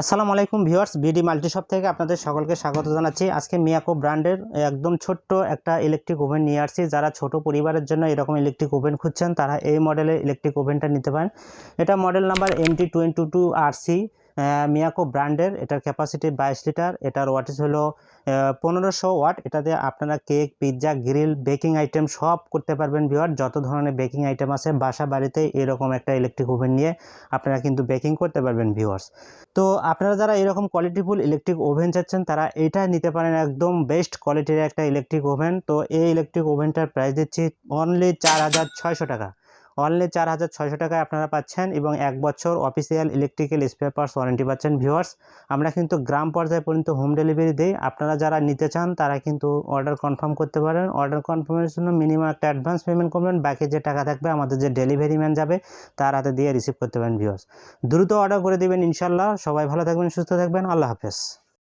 আসসালামু আলাইকুম viewers BD মাল্টিশপ থেকে আপনাদের সকলকে স্বাগত জানাচ্ছি। আজকে মিয়াকো ব্র্যান্ডের একদম ছোট্ট একটা ইলেকট্রিক ওভেন নিয়ে আসছি। যারা ছোট পরিবারের জন্য এরকম ইলেকট্রিক ওভেন খুঁজছেন, তারা এই মডেলের ইলেকট্রিক ওভেনটা নিতে পারেন। এটা model number MT twenty two RC Miyako ব্র্যান্ডের, এটার ক্যাপাসিটি বাইশ লিটার, এটার ওয়াটেজ হলো পনেরোশো ওয়াট। এটাতে আপনারা cake pizza grill baking item সব করতে পারবেন ভিওয়ার যত ধরনের বেকিং আইটেম আছে, বাসা বাড়িতে এরকম একটা ইলেকট্রিক ওভেন নিয়ে আপনারা কিন্তু বেকিং করতে পারবেন ভিওয়ার্স তো আপনারা যারা এরকম কোয়ালিটিফুল ইলেকট্রিক ওভেন চাচ্ছেন, তারা এটা নিতে পারেন একদম বেস্ট কোয়ালিটির একটা ইলেকট্রিক ওভেন তো এই ইলেকট্রিক ওভেনটার প্রাইস দিচ্ছি অনলি চার হাজার ছয়শো টাকা। অনলি চার হাজার ছয়শো টাকায় আপনারা পাচ্ছেন এবং এক বছর official electrical spare parts warranty পাচ্ছেন ভিউয়ার্স আমরা কিন্তু গ্রাম পর্যায়ে পর্যন্ত হোম ডেলিভারি দিই। আপনারা যারা নিতে চান, তারা কিন্তু অর্ডার কনফার্ম করতে পারেন। অর্ডার কনফার্মের জন্য মিনিমাম একটা অ্যাডভান্স পেমেন্ট করবেন। বাকি যে টাকা থাকবে, আমাদের যে ডেলিভারি ম্যান যাবে, তার হাতে দিয়ে রিসিভ করতে পারেন ভিউয়ার্স দ্রুত অর্ডার করে দেবেন ইনশাল্লাহ সবাই ভালো থাকবেন, সুস্থ থাকবেন। আল্লাহ হাফেজ।